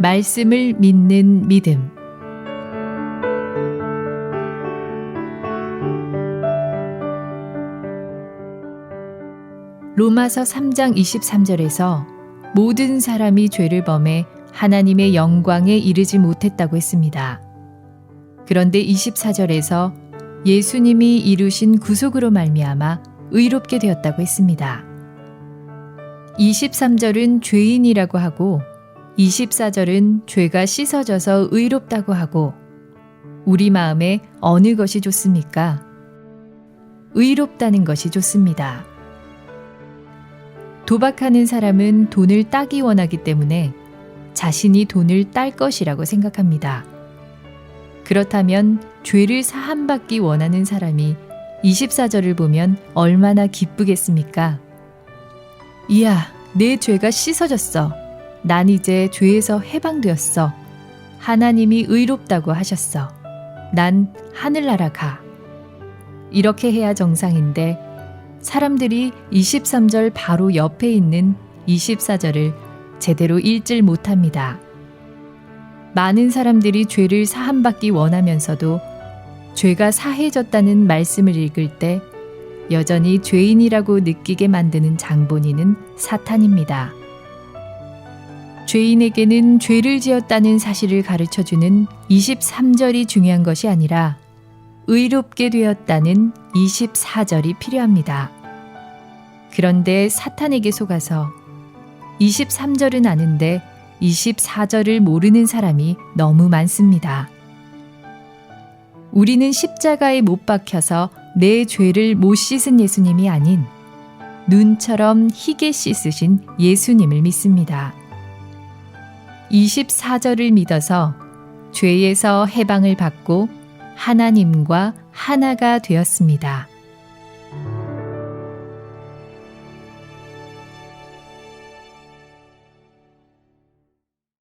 말씀을 믿는 믿음. 로마서 3장 23절에서 모든 사람이 죄를 범해 하나님의 영광에 이르지 못했다고 했습니다. 그런데 24절에서 예수님이 이루신 구속으로 말미암아 의롭게 되었다고 했습니다. 23절은 죄인이라고 하고 24절은 죄가 씻어져서 의롭다고 하고 우리 마음에 어느 것이 좋습니까? 의롭다는 것이 좋습니다. 도박하는 사람은 돈을 따기 원하기 때문에 자신이 돈을 딸 것이라고 생각합니다. 그렇다면 죄를 사함받기 원하는 사람이 24절을 보면 얼마나 기쁘겠습니까? 이야, 내 죄가 씻어졌어. 난 이제 죄에서 해방되었어. 하나님이 의롭다고 하셨어. 난 하늘나라 가. 이렇게 해야 정상인데 사람들이 23절 바로 옆에 있는 24절을 제대로 읽질 못합니다. 많은 사람들이 죄를 사함받기 원하면서도 죄가 사해졌다는 말씀을 읽을 때 여전히 죄인이라고 느끼게 만드는 장본인은 사탄입니다. 죄인에게는 죄를 지었다는 사실을 가르쳐 주는 23절이 중요한 것이 아니라 의롭게 되었다는 24절이 필요합니다. 그런데 사탄에게 속아서 23절은 아는데 24절을 모르는 사람이 너무 많습니다. 우리는 십자가에 못 박혀서 내 죄를 못 씻은 예수님이 아닌 눈처럼 희게 씻으신 예수님을 믿습니다. 24절을 믿어서 죄에서 해방을 받고 하나님과 하나가 되었습니다.